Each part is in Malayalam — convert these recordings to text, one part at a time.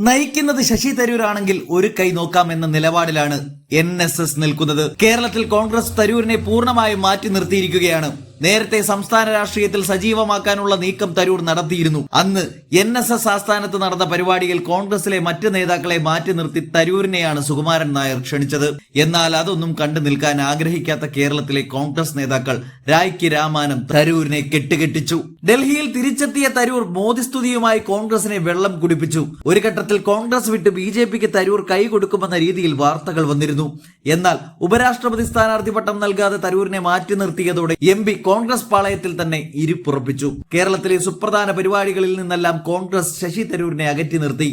നയിക്കുന്നത് ശശി തരൂരാണെങ്കിൽ ഒരു കൈ നോക്കാം എന്ന നിലപാടിലാണ് എൻ നിൽക്കുന്നത്. കേരളത്തിൽ കോൺഗ്രസ് തരൂരിനെ പൂർണമായും മാറ്റി നിർത്തിയിരിക്കുകയാണ്. നേരത്തെ സംസ്ഥാന രാഷ്ട്രീയത്തിൽ സജീവമാക്കാനുള്ള നീക്കം തരൂർ നടത്തിയിരുന്നു. അന്ന് എൻ എസ് എസ് ആസ്ഥാനത്ത് നടന്ന പരിപാടിയിൽ കോൺഗ്രസിലെ മറ്റ് നേതാക്കളെ മാറ്റി നിർത്തി തരൂരിനെയാണ് സുകുമാരൻ നായർ ക്ഷണിച്ചത്. എന്നാൽ അതൊന്നും കണ്ടു നിൽക്കാൻ ആഗ്രഹിക്കാത്ത കേരളത്തിലെ കോൺഗ്രസ് നേതാക്കൾ രായ്ക്ക് രാമാനം തരൂരിനെ കെട്ടുകെട്ടിച്ചു. ഡൽഹിയിൽ തിരിച്ചെത്തിയ തരൂർ മോദിസ്തുതിയുമായി കോൺഗ്രസിനെ വെള്ളം കുടിപ്പിച്ചു. ഒരു ഘട്ടത്തിൽ കോൺഗ്രസ് വിട്ട് ബി ജെ പിക്ക് തരൂർ കൈ കൊടുക്കുമെന്ന രീതിയിൽ വാർത്തകൾ വന്നിരുന്നു. എന്നാൽ ഉപരാഷ്ട്രപതി സ്ഥാനാർത്ഥി പട്ടം നൽകാതെ തരൂരിനെ മാറ്റി നിർത്തിയതോടെ എം പി കോൺഗ്രസ് പാളയത്തിൽ തന്നെ ഇരിപ്പുറപ്പിച്ചു. കേരളത്തിലെ സുപ്രധാന പരിപാടികളിൽ നിന്നെല്ലാം കോൺഗ്രസ് ശശി തരൂരിനെ അകറ്റി നിർത്തി.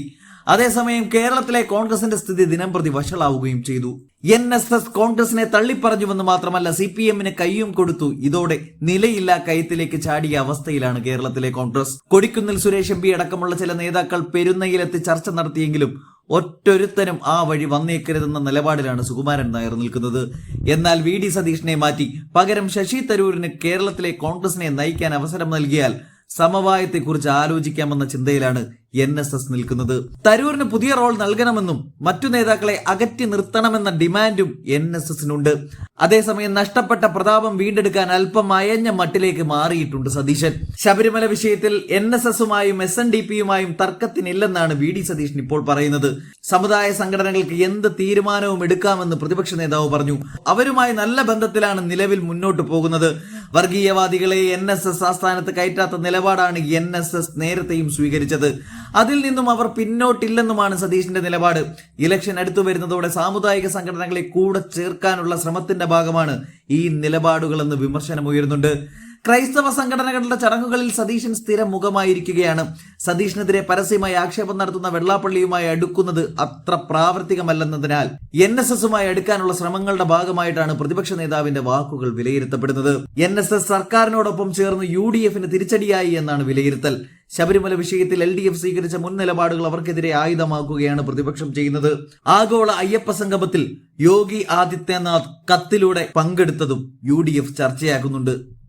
അതേസമയം കേരളത്തിലെ കോൺഗ്രസിന്റെ സ്ഥിതി ദിനംപ്രതി വഷളാവുകയും ചെയ്തു. എൻ എസ് എസ് കോൺഗ്രസിനെ തള്ളിപ്പറഞ്ഞുവെന്ന് മാത്രമല്ല സി പി എമ്മിന് കയ്യും കൊടുത്തു. ഇതോടെ നിലയില്ല കയത്തിലേക്ക് ചാടിയ അവസ്ഥയിലാണ് കേരളത്തിലെ കോൺഗ്രസ്. കൊടിക്കുന്നിൽ സുരേഷ് എം അടക്കമുള്ള ചില നേതാക്കൾ പെരുന്നയിലെത്തി ചർച്ച നടത്തിയെങ്കിലും ഒറ്റൊരുത്തനും ആ വഴി വന്നേക്കരുതെന്ന നിലപാടിലാണ് സുകുമാരൻ നായർ നിൽക്കുന്നത്. എന്നാൽ വി ഡി സതീഷിനെ മാറ്റി പകരം ശശി തരൂരിന് കേരളത്തിലെ കോൺഗ്രസിനെ നയിക്കാൻ അവസരം നൽകിയാൽ സമവായത്തെക്കുറിച്ച് ആലോചിക്കാമെന്ന ചിന്തയിലാണ് എൻ എസ് എസ് നിൽക്കുന്നത്. തരൂരിന് പുതിയ റോൾ നൽകണമെന്നും മറ്റു നേതാക്കളെ അകറ്റി നിർത്തണമെന്ന ഡിമാൻഡും എൻ എസ് എസിനുണ്ട്. അതേസമയം നഷ്ടപ്പെട്ട പ്രതാപം വീണ്ടെടുക്കാൻ അല്പം അയഞ്ഞ മട്ടിലേക്ക് മാറിയിട്ടുണ്ട് സതീശൻ. ശബരിമല വിഷയത്തിൽ എൻ എസ് എസുമായും എസ് എൻ ഡി പിയുമായും തർക്കത്തിനില്ലെന്നാണ് വി ഡി സതീശൻ ഇപ്പോൾ പറയുന്നത്. സമുദായ സംഘടനകൾക്ക് എന്ത് തീരുമാനവും എടുക്കാമെന്ന് പ്രതിപക്ഷ നേതാവ് പറഞ്ഞു. അവരുമായി നല്ല ബന്ധത്തിലാണ് നിലവിൽ മുന്നോട്ട് പോകുന്നത്. വർഗീയവാദികളെ എൻ എസ് എസ് ആസ്ഥാനത്ത് കയറ്റാത്ത നിലപാടാണ് എൻ എസ് എസ് നേരത്തെയും സ്വീകരിച്ചത്. അതിൽ നിന്നും അവർ പിന്നോട്ടില്ലെന്നുമാണ് സതീഷിന്റെ നിലപാട്. ഇലക്ഷൻ അടുത്തു വരുന്നതോടെ സാമുദായിക സംഘടനകളെ കൂടെ ചേർക്കാനുള്ള ശ്രമത്തിന്റെ ഭാഗമാണ് ഈ നിലപാടുകളെന്ന് വിമർശനമുയരുന്നുണ്ട്. ക്രൈസ്തവ സംഘടനകളുടെ ചടങ്ങുകളിൽ സതീശൻ സ്ഥിരം മുഖമായിരിക്കുകയാണ് സതീഷിനെതിരെ പരസ്യമായി ആക്ഷേപം നടത്തുന്ന വെള്ളാപ്പള്ളിയുമായി അടുക്കുന്നത് അത്ര പ്രാവർത്തികമല്ലെന്നതിനാൽ എൻ എസ് എസുമായി അടുക്കാനുള്ള ശ്രമങ്ങളുടെ ഭാഗമായിട്ടാണ് പ്രതിപക്ഷ നേതാവിന്റെ വാക്കുകൾ വിലയിരുത്തപ്പെടുന്നത്. എൻ എസ് എസ് സർക്കാരിനോടൊപ്പം ചേർന്ന് യു ഡി എഫിന് തിരിച്ചടിയായി എന്നാണ് വിലയിരുത്തൽ. ശബരിമല വിഷയത്തിൽ എൽ ഡി എഫ് സ്വീകരിച്ച മുൻ നിലപാടുകൾ അവർക്കെതിരെ ആയുധമാക്കുകയാണ് പ്രതിപക്ഷം ചെയ്യുന്നത്. ആഗോള അയ്യപ്പ സംഗമത്തിൽ യോഗി ആദിത്യനാഥ് കത്തിലൂടെ പങ്കെടുത്തതും യു ചർച്ചയാക്കുന്നുണ്ട്.